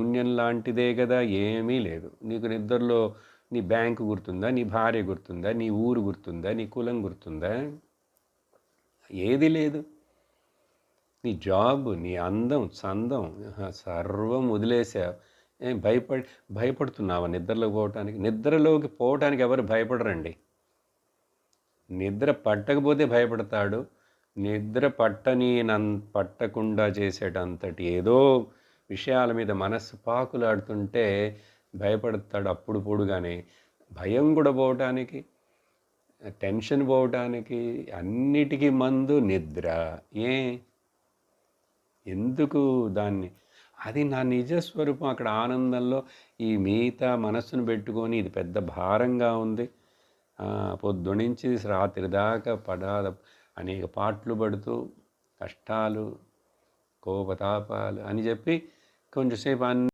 శూన్యం లాంటిదే కదా ఏమీ లేదు. నీకు నిద్రలో నీ బ్యాంకు గుర్తుందా నీ భార్య గుర్తుందా నీ ఊరు గుర్తుందా నీ కులం గుర్తుందా? ఏది లేదు. నీ జాబ్ నీ అందం చందం సర్వం వదిలేసావు. ఏం భయపడి భయపడుతున్నావా నిద్రలోకి పోవటానికి? నిద్రలోకి పోవటానికి ఎవరు భయపడరండి? నిద్ర పట్టకపోతే భయపడతాడు. నిద్ర పట్టని నన్ పట్టకుండా చేసేటంతటి ఏదో విషయాల మీద మనస్సు పాకులాడుతుంటే భయపడతాడు అప్పుడు పొడుగానే. భయం కూడా పోవటానికి టెన్షన్ పోవటానికి అన్నిటికీ మందు నిద్ర. ఏ? ఎందుకు దాన్ని? అది నా నిజస్వరూపం అక్కడ ఆనందంలో ఈ మిగతా మనస్సును పెట్టుకొని ఇది పెద్ద భారంగా ఉంది. పొద్దునుంచి రాత్రి దాకా పడాల అనేక పాటలు పడుతూ కష్టాలు కోపతాపాలు అని చెప్పి కొంచెంసేపు అన్ని